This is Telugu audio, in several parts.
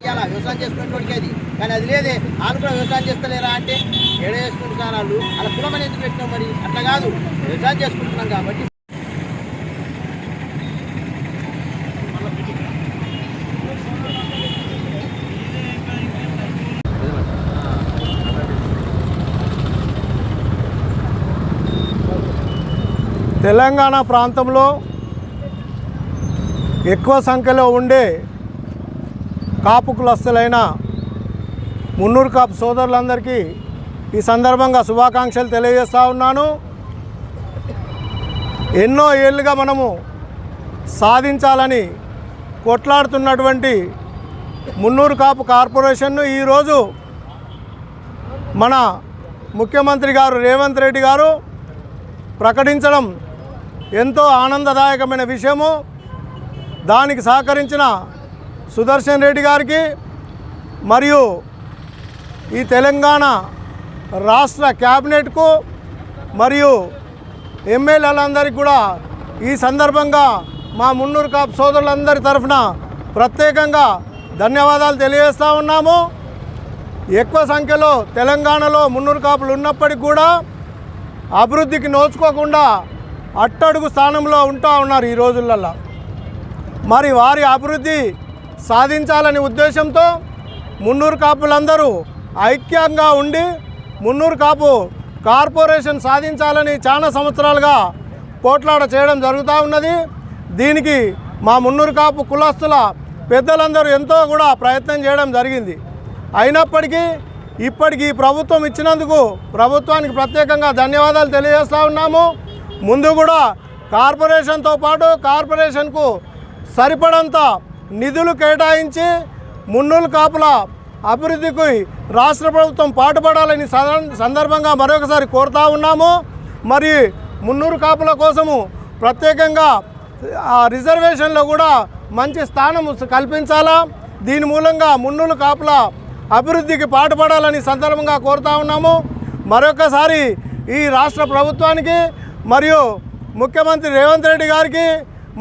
ఇలా వ్యవసాయం చేసుకునేటోడికి అది. కానీ అది లేదే. వాళ్ళు కూడా వ్యవసాయం చేస్తలేరా అంటే ఎడ చేసుకుంటున్నారు వాళ్ళు? అలా కులమని ఎందుకు పెట్టినాం మరి? అట్లా కాదు. వ్యవసాయం చేసుకుంటున్నాం కాబట్టి తెలంగాణ ప్రాంతంలో ఎక్కువ సంఖ్యలో ఉండే కాపు కులస్తులైన మున్నూరు కాపు సోదరులందరికీ ఈ సందర్భంగా శుభాకాంక్షలు తెలియజేస్తూ ఉన్నాను. ఎన్నో ఏళ్ళుగా మనము సాధించాలని కొట్లాడుతున్నటువంటి మున్నూరు కాపు కార్పొరేషన్ను ఈరోజు మన ముఖ్యమంత్రి గారు రేవంత్ రెడ్డి గారు ప్రకటించడం ఎంతో ఆనందదాయకమైన విషయము. దానికి సహకరించిన సుదర్శన్ రెడ్డి గారికి మరియు ఈ తెలంగాణ రాష్ట్ర క్యాబినెట్కు మరియు ఎమ్మెల్యేలందరికీ కూడా ఈ సందర్భంగా మా మున్నూరు కాపు సోదరులందరి తరఫున ప్రత్యేకంగా ధన్యవాదాలు తెలియజేస్తూ ఉన్నాము. ఎక్కువ సంఖ్యలో తెలంగాణలో మున్నూరు కాపులు ఉన్నప్పటికీ కూడా అభివృద్ధికి నోచుకోకుండా అట్టడుగు స్థానంలో ఉంటా ఉన్నారు ఈ రోజులలో మరి వారి అభివృద్ధి సాధించాలనే ఉద్దేశంతో మున్నూరు కాపులందరూ ఐక్యంగా ఉండి మున్నూరు కాపు కార్పొరేషన్ సాధించాలని చాలా సంవత్సరాలుగా పోట్లాడ చేయడం జరుగుతూ ఉన్నది. దీనికి మా మున్నూరు కాపు కులస్తుల పెద్దలందరూ ఎంతో కూడా ప్రయత్నం చేయడం జరిగింది. అయినప్పటికీ ఇప్పటికీ ప్రభుత్వం ఇచ్చినందుకు ప్రభుత్వానికి ప్రత్యేకంగా ధన్యవాదాలు తెలియజేస్తూ ఉన్నాము. ముందు కూడా కార్పొరేషన్తో పాటు కార్పొరేషన్కు సరిపడంత నిధులు కేటాయించి మున్నూలు కాపుల అభివృద్ధికి రాష్ట్ర ప్రభుత్వం పాటుపడాలని సందర్భంగా మరొకసారి కోరుతా ఉన్నాము. మరి మున్నూరు కాపుల కోసము ప్రత్యేకంగా రిజర్వేషన్లో కూడా మంచి స్థానం కల్పించాలా? దీని మూలంగా మున్నూరు కాపుల అభివృద్ధికి పాటుపడాలని సందర్భంగా కోరుతా ఉన్నాము. మరొకసారి ఈ రాష్ట్ర ప్రభుత్వానికి మరియు ముఖ్యమంత్రి రేవంత్ రెడ్డి గారికి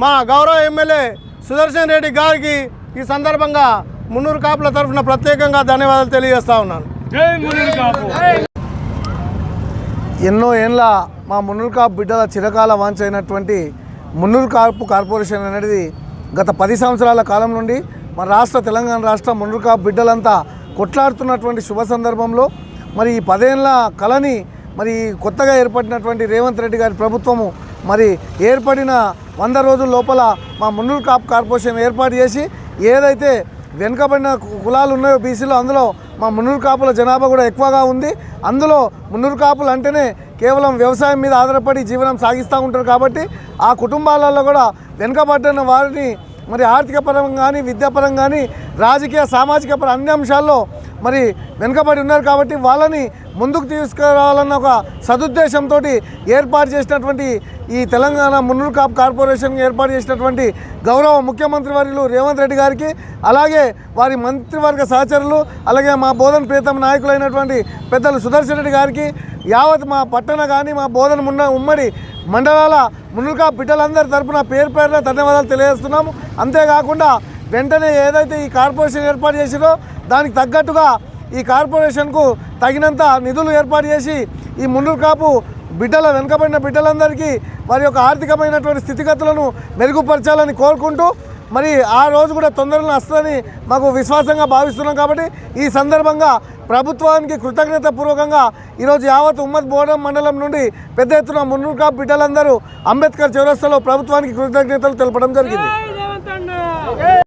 మా గౌరవ ఎమ్మెల్యే సుదర్శన్ రెడ్డి గారికి ఈ సందర్భంగా మున్నూరు కాపుల తరఫున ప్రత్యేకంగా ధన్యవాదాలు తెలియజేస్తా ఉన్నాను. ఎన్నో ఏళ్ళ మా మున్నూరు కాపు బిడ్డల చిరకాల వాంఛ అయినటువంటి మున్నూరు కాపు కార్పొరేషన్ అనేది గత పది సంవత్సరాల కాలం నుండి మన రాష్ట్ర తెలంగాణ రాష్ట్ర మున్నూరు కాపు బిడ్డలంతా కొట్లాడుతున్నటువంటి శుభ సందర్భంలో మరి ఈ పదేళ్ళ కళని మరి కొత్తగా ఏర్పడినటువంటి రేవంత్ రెడ్డి గారి ప్రభుత్వము మరి ఏర్పడిన వంద రోజుల లోపల మా మున్నూరు కాప్ కార్పొరేషన్ ఏర్పాటు చేసి ఏదైతే వెనుకబడిన కులాలు ఉన్నాయో బీసీలో అందులో మా మున్నూరు కాపుల జనాభా కూడా ఎక్కువగా ఉంది. అందులో మున్నూరు కాపులు అంటేనే కేవలం వ్యవసాయం మీద ఆధారపడి జీవనం సాగిస్తూ ఉంటారు కాబట్టి ఆ కుటుంబాలలో కూడా వెనుకబడిన వారిని మరి ఆర్థిక పరంగా కానీ విద్యాపరంగా కానీ రాజకీయ సామాజిక పర అన్ని అంశాల్లో మరి వెనుకబడి ఉన్నారు కాబట్టి వాళ్ళని ముందుకు తీసుకురావాలన్న ఒక సదుద్దేశంతో ఏర్పాటు చేసినటువంటి ఈ తెలంగాణ మున్నూరు కాపు కార్పొరేషన్ ఏర్పాటు చేసినటువంటి గౌరవ ముఖ్యమంత్రి వర్యులు రేవంత్ రెడ్డి గారికి అలాగే వారి మంత్రివర్గ సహచరులు అలాగే మా బోధన ప్రీతం నాయకులైనటువంటి పెద్దలు సుదర్శన్ రెడ్డి గారికి యావత్ మా పట్టణ కానీ మా బోధన ఉన్న ఉమ్మడి మండలాల మునుగా బిడ్డలందరి తరపున పేరు పేరున ధన్యవాదాలు తెలియజేస్తున్నాము. అంతేకాకుండా వెంటనే ఏదైతే ఈ కార్పొరేషన్ ఏర్పాటు చేసిందో దానికి తగ్గట్టుగా ఈ కార్పొరేషన్కు తగినంత నిధులు ఏర్పాటు చేసి ఈ మున్నూరు కాపు బిడ్డల వెనుకబడిన బిడ్డలందరికీ వారి యొక్క ఆర్థికమైనటువంటి స్థితిగతులను మెరుగుపరచాలని కోరుకుంటూ మరి ఆ రోజు కూడా తొందరలో వస్తుందని మాకు విశ్వాసంగా భావిస్తున్నాం కాబట్టి ఈ సందర్భంగా ప్రభుత్వానికి కృతజ్ఞత పూర్వకంగా ఈరోజు యావత్ ఉమ్మద్ బోడం మండలం నుండి పెద్ద ఎత్తున మున్నూరు బిడ్డలందరూ అంబేద్కర్ చౌరస్తాలో ప్రభుత్వానికి కృతజ్ఞతలు తెలపడం జరిగింది.